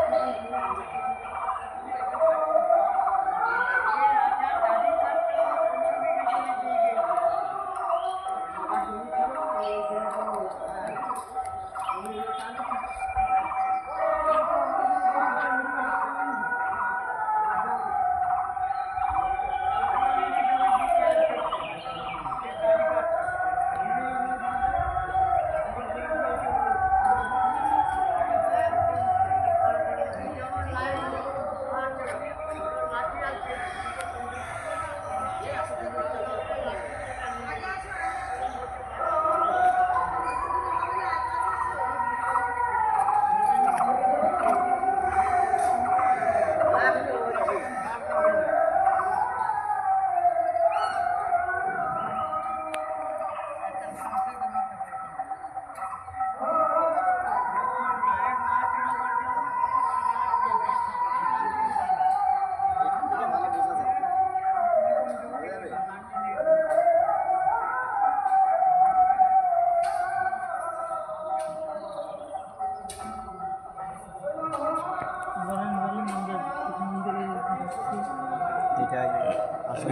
এটাই আসলে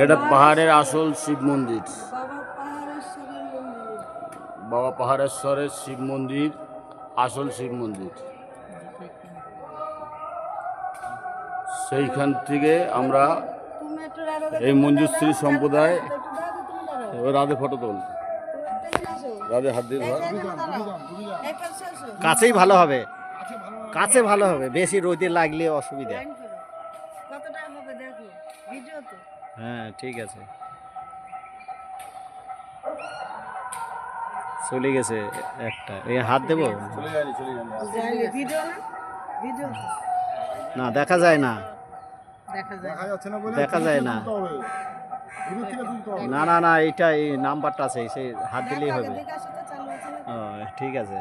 এটা পাহাড়ের আসল শিব মন্দির। বাবা পাহাড়েশ্বরের শিব মন্দির আসল শিব মন্দির। সেইখান থেকে আমরা এই মঞ্জুশ্রী সম্প্রদায় রাধে ফটো তোল। রাধে হাত দিয়ে ধর। কাছেই ভালো হবে। কাছে ভালো হবে। বেশি রোদে লাগলে অসুবিধা। কতটা হবে দেখো। ভিডিও তো। হ্যাঁ ঠিক আছে। চলে গেছে একটা। এই হাত দেবো? চলে যায়নি চলে যায়নি ভিডিও না? ভিডিও না দেখা যায় না। দেখা যায়। না না। না না না এইটা এই নাম্বারটা আছে সেই হাত দিলেই হবে? ও ঠিক আছে।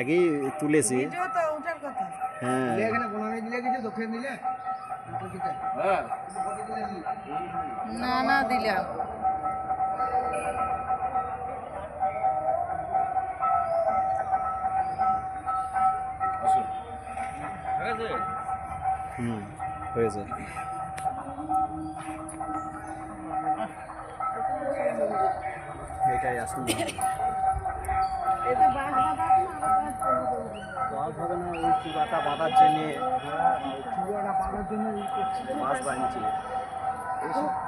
একই তুলেছি। ভিডিও তো ওঠার কথা। হ্যাঁ। হ্যাঁ না না দিলাম। হুম হয়েছে এটাই যে বাঁশ ওই চূড়াটা বাঁধার জন্য চূড়াটা বাঁধার জন্য এই করছি। বাস বানিয়েছি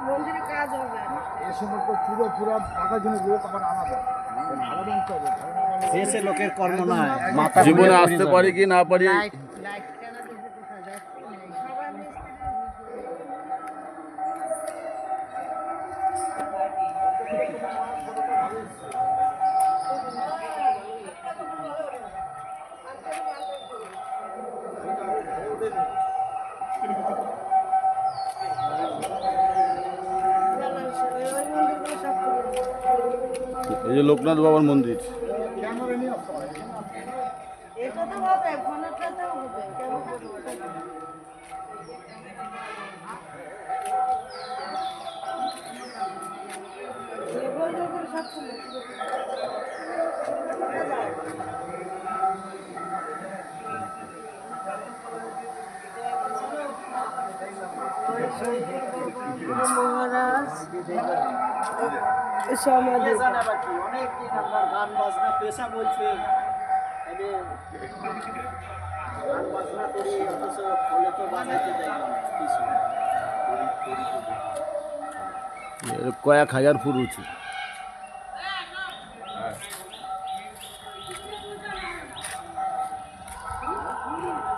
মন্দিরে কাজ হবে এই সমস্ত চূড়ো পুরা পাকার জন্য লোক আবার আলাদা। শেষে লোকের কর্ম নয় জীবনে আসতে পারি কি না পারি যে লোকনাথ বাবার মন্দির। ক্যামেরা নিয়ে ফুল। গান বাজনা পেশা বলছে গান বাজনা ফলে তো বাজাইতে কিছু কয়েক হাজার ফুট উঁচু